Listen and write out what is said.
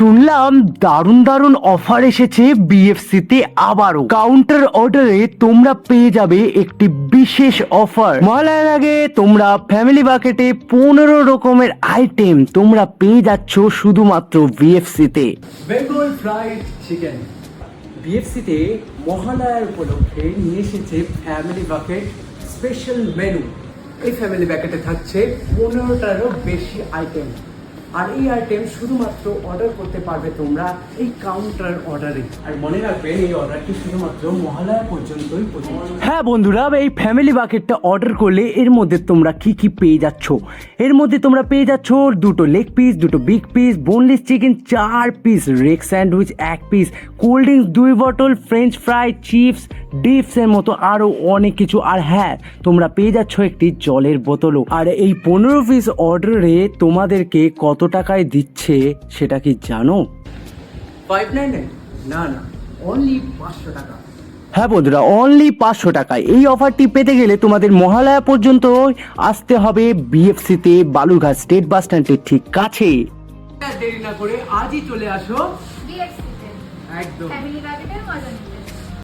শুনলাম দারুণ দারুণ অফার এসেছে বিএফসি তে আবারও। কাউন্টার অর্ডারে তোমরা পেয়ে যাবে একটি বিশেষ অফার মহালয়ার আগে তোমরা ফ্যামিলি বাকেটে পনেরো রকমের আইটেম তোমরা পেয়ে যাচ্ছ শুধুমাত্র বিএফসি তে। বেঙ্গল ফ্রাইড চিকেন বিএফসিতে মহালয়ার উপলক্ষে নিয়ে এসেছে ফ্যামিলি বাকেট স্পেশাল মেনু এই ফ্যামিলি ব্যাকেটে থাকছে পনেরোটারও বেশি আইটেম আর এই আইটেম শুধুমাত্র অর্ডার করতে পারবে তোমরা এই কাউন্টার অর্ডারে আর মনে রাখবেন এই অর্ডারটি শুধুমাত্র মহালয়া পর্যন্তই হ্যাঁ বন্ধুরা এই ফ্যামিলি বাকেটটা অর্ডার করলে এর মধ্যে তোমরা কি কি পেয়ে যাচ্ছ? এর মধ্যে তোমরা পেয়ে যাচ্ছ দুটো লেগ পিস দুটো বিগ পিস বোনলেস চিকেন চার পিস রেক স্যান্ডউইচ এক পিস কোল্ড ড্রিঙ্কস দুই বটল ফ্রেঞ্চ ফ্রাই চিপস ডিপসের মতো আরও অনেক কিছু। আর হ্যাঁ তোমরা পেয়ে যাচ্ছ একটি জলের বোতলও। আর এই পনেরো পিস অর্ডারে তোমাদেরকে কত টাকায় দিচ্ছে সেটা কি জানো? ফাইভ নাইন না না অনলি পাঁচশো টাকা। হ্যাঁ বন্ধুরা অনলি পাঁচশো টাকায়। এই অফারটি পেতে গেলে তোমাদের মহালয়া পর্যন্ত আসতে হবে বিএফসিতে বালুরঘাট স্টেট বাস স্ট্যান্ডের ঠিক কাছে। দেরি না করে আজই চলে আসো। একদম।